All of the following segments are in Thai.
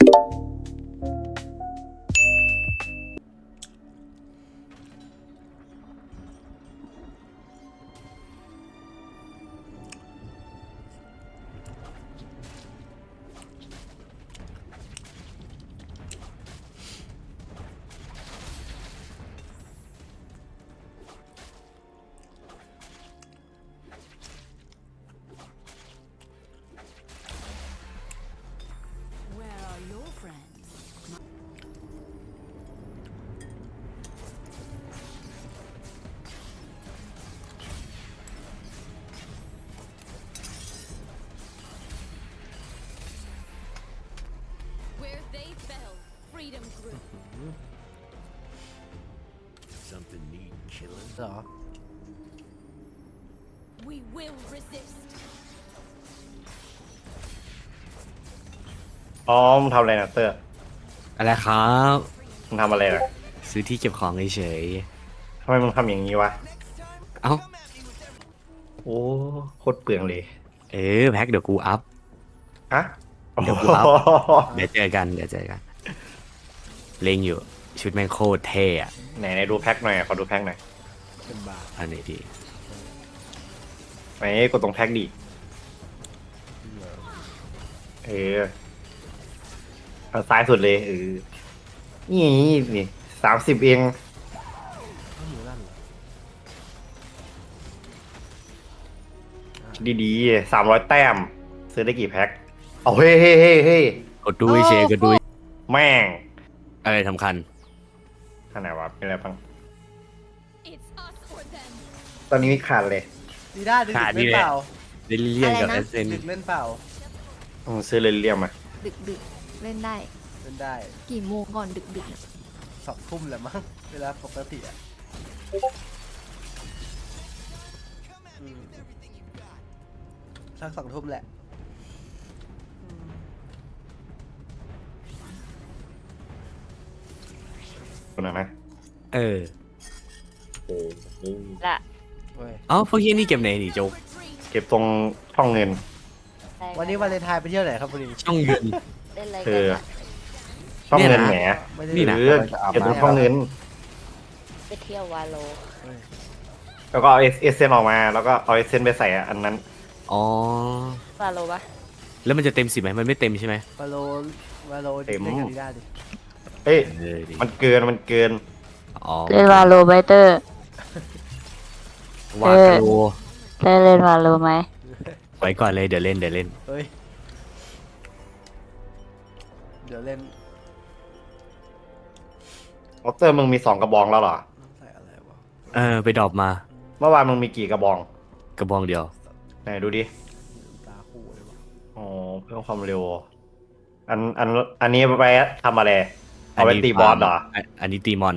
you เหรอ We will resist. อ๋อมึงทำอะไรนะเตอร์อะไรครับ มึงทำอะไรนะซื้อที่เก็บของเฉยทำไมมึงทำอย่างนี้วะ ๆเอ้า โอ้โคตรเปลืองเลยเออแพ็คเดี๋ยวกูอัพ ฮะเดี๋ยวกูอัพเดี๋ยวเจอกันเดี๋ยวเจอกัน เล็งอยู่ชุดแม่งโคตรเท่อะไหนไหนดูแพ็คหน่อยขอดูแพ็คหน่อย เป็นบาทอันไหนดีไหนกดตรงแพ็คดิเออเอาซ้ายสุดเลยเออนี่นี่สามสิบเองก็อยู่นั่นเหรอดีๆสามร้อยแต้ม ซื้อได้กี่แพ็คเอาเฮ้ยเฮ้ยเฮ้ยเฮ้ยกดดูเฉยกดดูแม่งอะไรสำคัญขนาดว่าเป็นอะไรบ้าง ตอนนี้มีขาดเลย ดีด้าดึกขาดเล่นนี่แหละเปล่าเดลิเลียนกับอะไรเอนะเซนดึกเล่นเปล่าอืมซื้อเลยเรียมมา ดึกดึกเล่นได้ เล่นได้กี่โมงก่อนดึกดึกๆอะสองทุ่มแหละมั้งเวลาปกติอะอืมสักสองทุ่มแหละ คนนั้นนะเออ ละ เว้ยเอ้าพวกเฮียนี่เก็บไหนดิโจ๊ก Retreat. เก็บตรงช่องเงิน วันนี้วันเลนไทน์ไปเที่ยวไหนครับคุณลิงช่องเงิน เล่นอะไรเอกันออะช่องเงินเนี่ยนะแหมไม่ได้นี่นะ เออเก็บตรงช่องเงิน ไปเที่ยววาโลเว้ยแล้วก็เอาเอเอเซนออกมา แล้วก็เอาเอเซนไปใส่อันนั้น อ๋อ วาโลปะแล้วมันจะเต็มสิบไหมมันไม่เต็มใช่ไหมวาโลวาโลเต็มเล่นกับดีด้าดิเอ้ย เออดิมันเกิน มันเกิน อ๋อเล่นวาโลไบเตอร์ วากาโลได้เล่นวาโลไหมไว้ก่อนเลยเดี๋ยวเล่นเดี๋ยวเล่น เฮ้ย เดี๋ยวเล่นออเตอร์มึงมีสองกระบองแล้วเหรอ ใส่อะไรวะเออ ไปดรอปมา เมื่อวานมึงมีกี่กระบอง กระบองเดียว ไหนดูดิ ตาคู่เลยวะอ๋อเพิ่มความเร็ว อันอันอันนี้ไปทำอะไร เอาไว้ตีบอสเหรอนอันนี้ตีมอน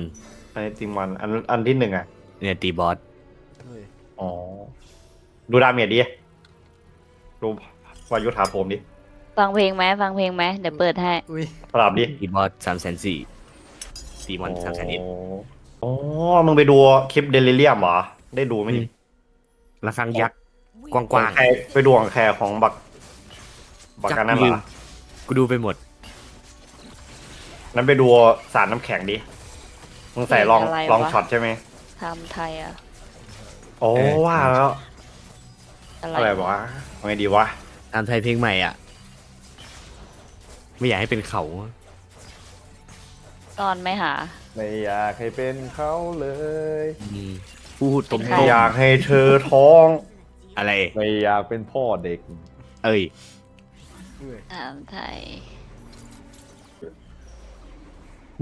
อันนี้ตีมัน อันอันที่หนึ่งอะเนี่ยตีบอสเฮ้ย อ๋อ ดูดาเมจดิ ดูวายุถาผมดิฟังเพลงไหมฟังเพลงไหมเดี๋ยวเปิดให้ อุ้ยปรับดิตีบอสสามแสนสี่ตีมอนสามแสนเอ็ดอ๋อ มึงไปดูคลิปเดลิเรียมเหรอ ได้ดูไหมนี่ระฆังยักษ์ We กว้างใครไปดูของแคร์ของบัก บักกันนั่นเหรลือมกูดูไปหมด นั้นไปดูสารน้ำแข็งดิ มึงใส่ลองอะไรวะ ลองช็อตใช่ไหม ทำไทยอะ โอ้เออว่าแล้วอะไรอะไรวะเอาไงดีวะ ตามไทยเพลงใหม่อะ ไม่อยากให้เป็นเขาตอนไม่หา ไม่อยากให้เป็นเขาเลย อืมพูดตรงเป็นๆใครอยากให้เธอท้อง อะไร ไม่อยากเป็นพ่อเด็ก เอ้ยเฮ้ยทำไทย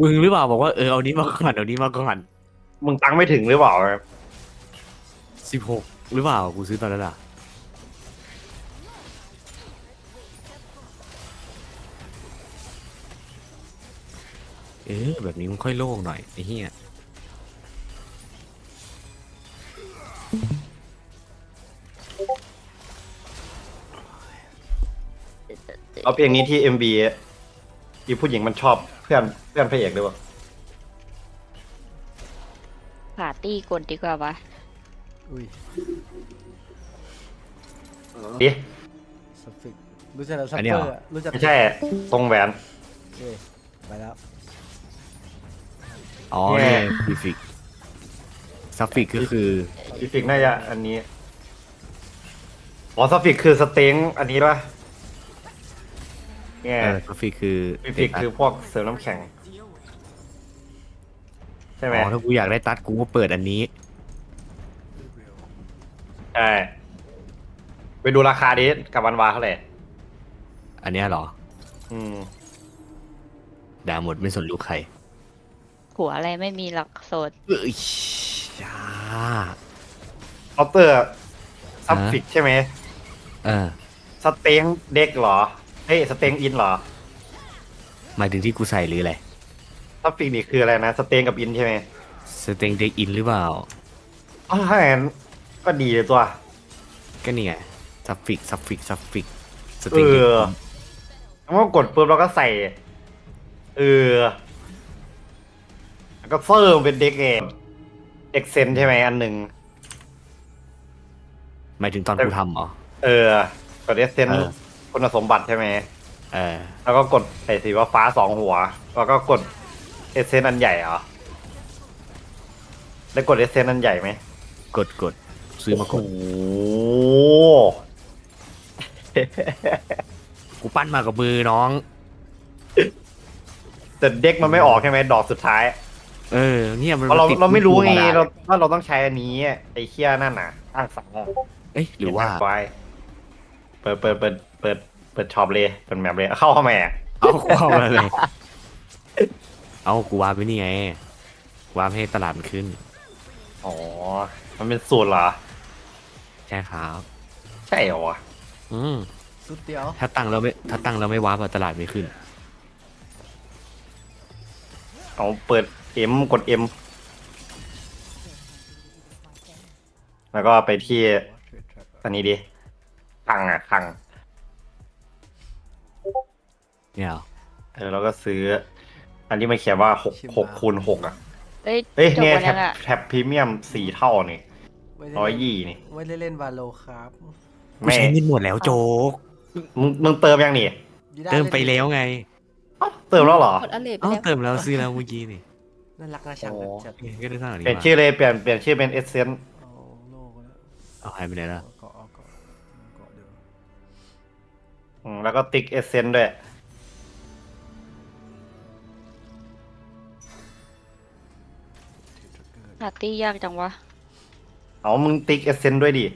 มึงหรือเปล่าบอกว่าเออเอานี้มาก่อนเอานี้มาก่อนมึงตังค์ไม่ถึงหรือเปล่า สิบหกหรือเปล่า กูซื้อตอนนั้นอะ เออแบบนี้มันค่อยโล่งหน่อย ไอ้เหี้ย เอาเพลงนี้ที่ MV อีผู้หญิงมันชอบเพื่อนเพื่อนพระเอกด้วยวะ ปาร์ตี้กดดีกว่าวะ อุ้ยดิสฟิกรู้จักแล้วซัฟเฟอร์อะรู้จักไม่ใช่ ตรงแหวนเคไปแล้ว อ๋อเนี่เนี่ยยฟิฟิกซัฟฟิกก็คือ ฟิฟิกน่าจะอันนี้ อ๋อซัฟฟิกคือสเต็งอันนี้ป่ะเนี่ยเออซัฟฟิกคือฟิฟิกคือพวกเสริมน้ำแข็ง ใช่ไหม อ๋อถ้ากูอยากได้ตัดกูก็เปิดอันนี้ ใช่ไปดูราคาดิกับวันวาเท่าไหร่อันเนี้ยเหรออืม ด่าหมดไม่สนลูกใครหัวอะไรไม่มีหลักโสดเอ้ยยาเคาน์เตอร์ซัฟฟิกใช่ไหมเออสเต็งเด็กเหรอ เฮ้ยสเต็งอินเหรอหมายถึงที่กูใส่หรืออะไรซัฟฟิกนี่คืออะไรนะ สเต็งกับอินใช่ไหมสเต็งเด็กอินหรือเปล่าอ๋อถ้าอย่างนั้น ก็ดีเลยตัว ก็นี่ไงซัฟฟิกซัฟฟิกซัฟฟิกสเอเต็งเด็กออินแล้วก็กดปุ๊บเราก็ใส่ เออ แล้วก็เฟิร์มเป็นเด็กเองเด็กเซนใช่ไหมอันหนึ่ง หมายถึงตอนกูทำเหรอ เออ กดเอเซนเออ คุณสมบัติใช่ไหม เออ แล้วก็กดไอ้สีว่าฟ้าสองหัว แล้วก็กดเอเซนอันใหญ่เหรอ ได้กดเอเซนอันใหญ่ไหม กดกด ซื้อมากดโอ้โหกูปั้นมากับมือน้อง แต่เด็กมันไม่ออกใช่ไหมดอกสุดท้ายเออเนี่ยมันเพราะเราติดเราไม่รู้ไงธรรมดเราว่าเราต้องใช้อันนี้ไอ้เคี้ยนั่นน่ะอ้างสังอะเอ้ยหรือว่าไว้เปิดเปิดเปิดเปิดเปิดช็อปเลยเปิดแมปเลยเข้าเข้ามาอะเอากูเอามาเลยเอากูวาร์ปไปนี่ไงวาร์ปให้ตลาดมันขึ้น อ๋อ มันเป็นสูตรเหรอ ใช่ครับ ใช่เหรอวะอืมสุดเดียวถ้าตั้งแล้วไม่ถ้าตั้งแล้วไม่วาร์ปอะตลาดไม่ขึ้น เอาเปิดเอ็มกดเอ็มแล้วก็ไปที่อันนี้ดิคังอะคังเนี่ยเหรอเออแล้วก็ซื้อ อันนี้มันเขียนว่าหกหกคูณหกอะเอ้ยเอ้ยจบเนี่ยวันแท็ยับงอะแท็บพรีเมียมสี่เท่านี่ ไม่ได้ร้อยเล่นยี่นี่ไม่ได้เล่นวาโลครับกูแม่ใช้เงินหมดแล้วโจ๊กมึงมึงเติมยังนี่ยีด้าเติมไปล่นแล้วไงเอ้าเติมแล้วเหรอ กดอเลไปเอ้าแล้วเติมแล้วซื้อแล้วเมื่อกี้นี่น่ารักน่าชังโอ้ จัดเอ้ยก็ได้เท่าไหร่เปลี่ยนชื่อเลยเปลี่ยนเปลี่ยนชื่อเป็นเอเซนเอาโลกแล้วเอาหายไปไหนแล้วเอาเกาะเอาเกาะเอาเกาะเดี๋ยวแล้วก็ติ๊กเอเซนด้วยปาร์ตี้ยากจังวะ เอามึงติ๊กเอเซนด้วยดิ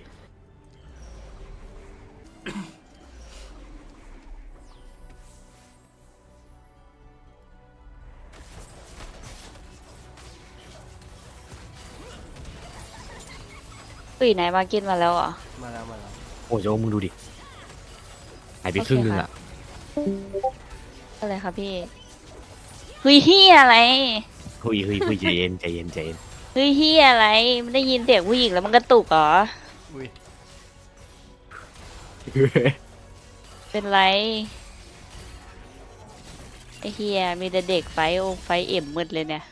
อุ้ยไหนมากินมาแล้วเหรอะ มาแล้วมาแล้วโอ้โจ๊กมึงดูดิหายไปครึ่งนึงอะ อะไรครับพี่เฮ้ยเฮียอะไรเฮ้ยเฮ้ยเฮ้ยใจเย็นใจเย็นใจเย็น เฮ้ยเฮียอะไรมันได้ยินเสียงผู้หญิงแล้วมันกระตุกเหรอ อุ้ยเป็นไรไอเฮียมีแต่เด็กไฟโอไฟเอ็มมืดเลยเนี่ย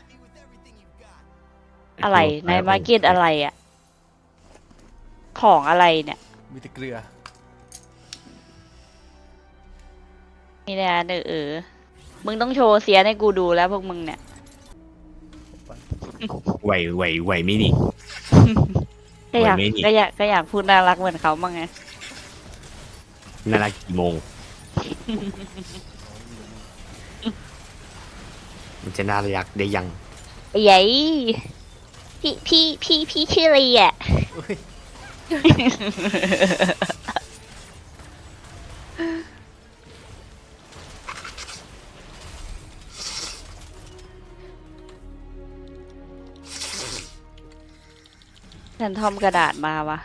อะไรในมาร์เก็ตอะไรอะของอะไรเนี่ย มีแต่เกลือนี่นะเออเออมึงต้องโชว์เสียให้กูดูแล้วพวกมึงเนี่ย ไหวไหวไหวไหม่นี่ ก็อยากเหมือนไม่มีก็อยากก็อยากพูดน่ารักเหมือนเขาบ้างไงน่ารักกี่โมง มันจะน่ารักได้ยังไอ้ยัยพี่พี่พี่พี่ชื่ออะไรอะ นทอมกระดาษมาวะ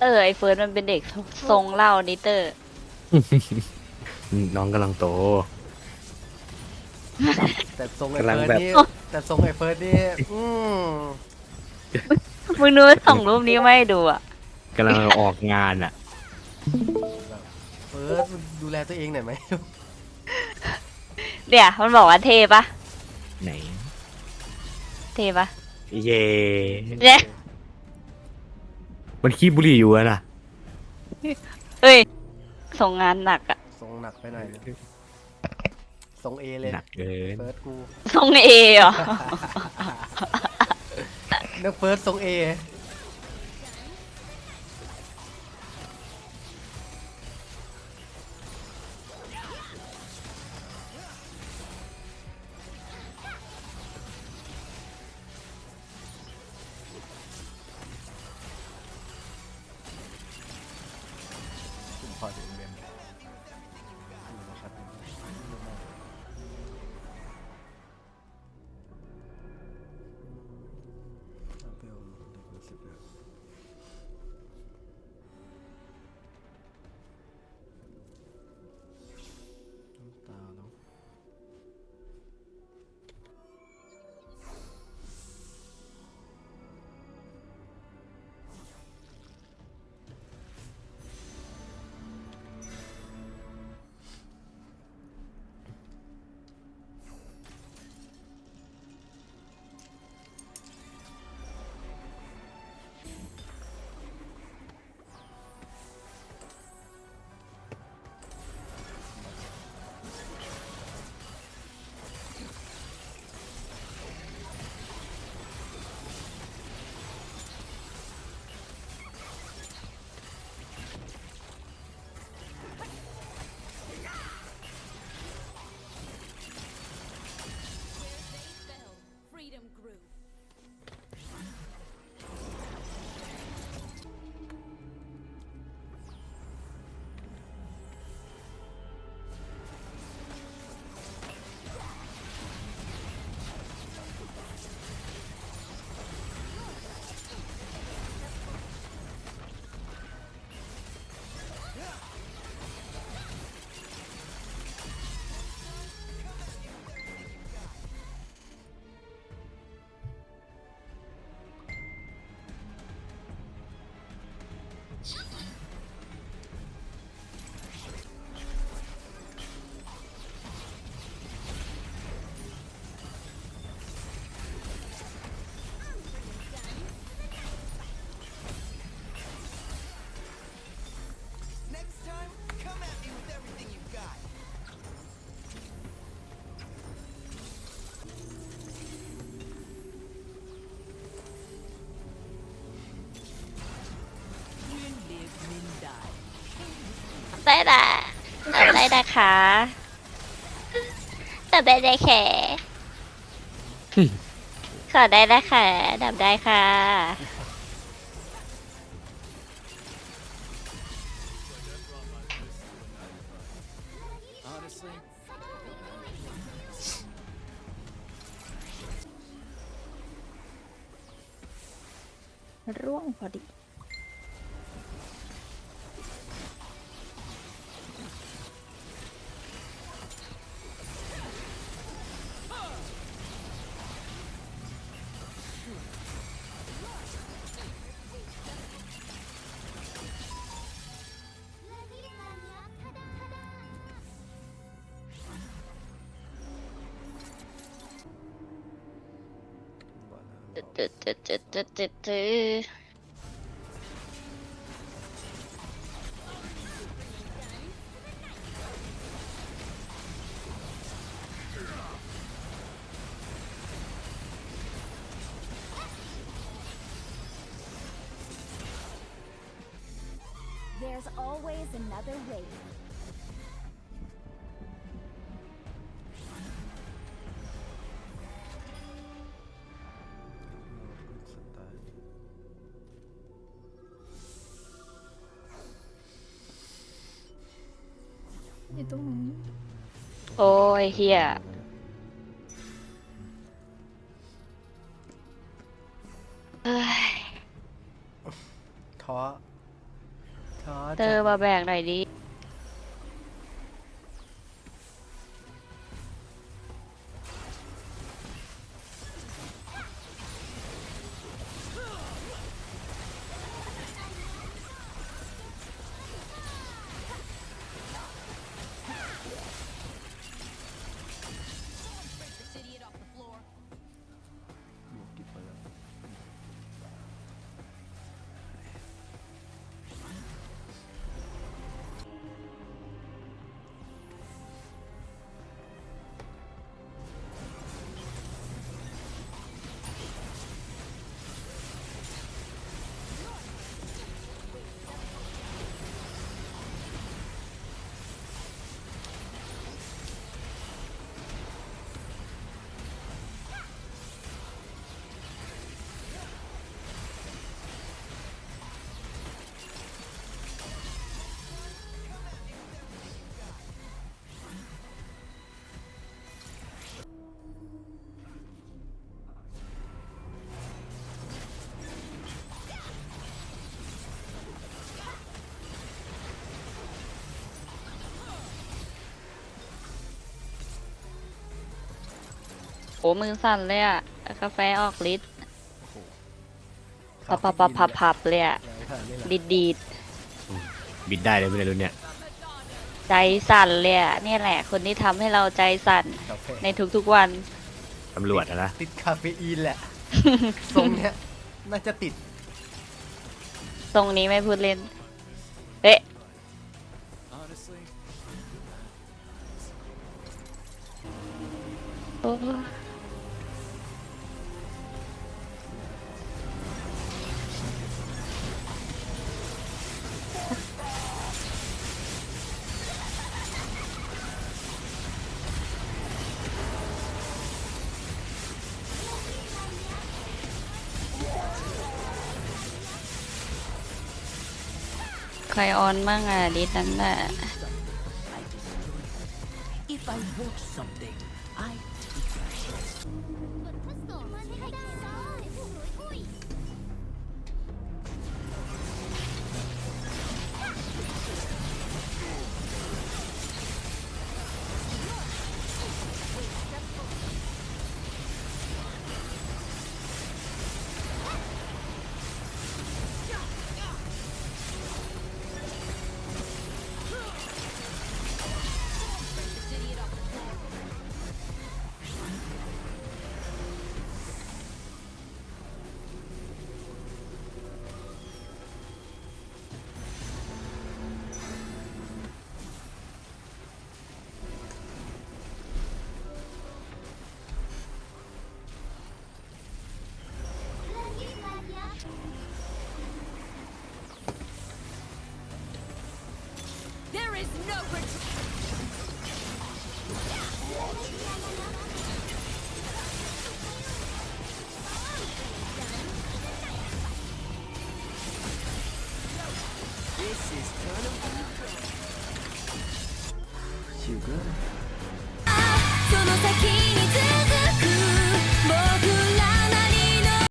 เออไอเฟิร์สมันเป็นเด็กทรงเล่านิเตอร์ น้องกำลังโต แต่ทรงไอ้กำลังเฟิร์สแบบนี่แต่ทรงไอ้เฟิร์สนี่อืมมึงดูส่งรูปนี้มาให้ดูอะ กำลังออกงานอะ เฟิร์สมึงดูแลตัวเองหน่อยไหมเนี่ยมันบอกว่าเทปะไหน เทปะเย่เนี่ย มันขี้บุหรี่อยู่อะน่ะเอ้ย ส่งงานหนักอะทรงหนักไปหน่อยนะทรงเอเลยหนักเกินเฟิร์สกูส่งเอเหรอ นึกเฟิร์สทรงเอ ได้ละดับได้นะคะดับได้ได้แค่ขอได้นะคะดับได้ค่ะ ร่วงพอดี ตึ๊ดตึ๊ดตึ๊ดตึ๊ดตึ๊ดตึ๊ดตึ๊ด There's always another way. ยเฮียเอ้ยท้อท้อเตอร์มาแบกหน่อยดิ มือสั่นเลยอะกาแฟออกฤทธิ์พับพับพับพับพับเลยอะดีดดีดบิดได้เลยไม่ได้รุ่นเนี้ยใจสั่นเลยอะเนี่ยแหละ คนที่ทำให้เราใจสั่นกาแฟในทุกๆวัน ตำรวจอะนะติดคาเฟอีนแหละ ทรงเนี้ยน่าจะติดตรงนี้ไม่พูดเล่น เอ๊ะ โอ้ รออนบ้างอะดิสนั้นน่ะ If I want something,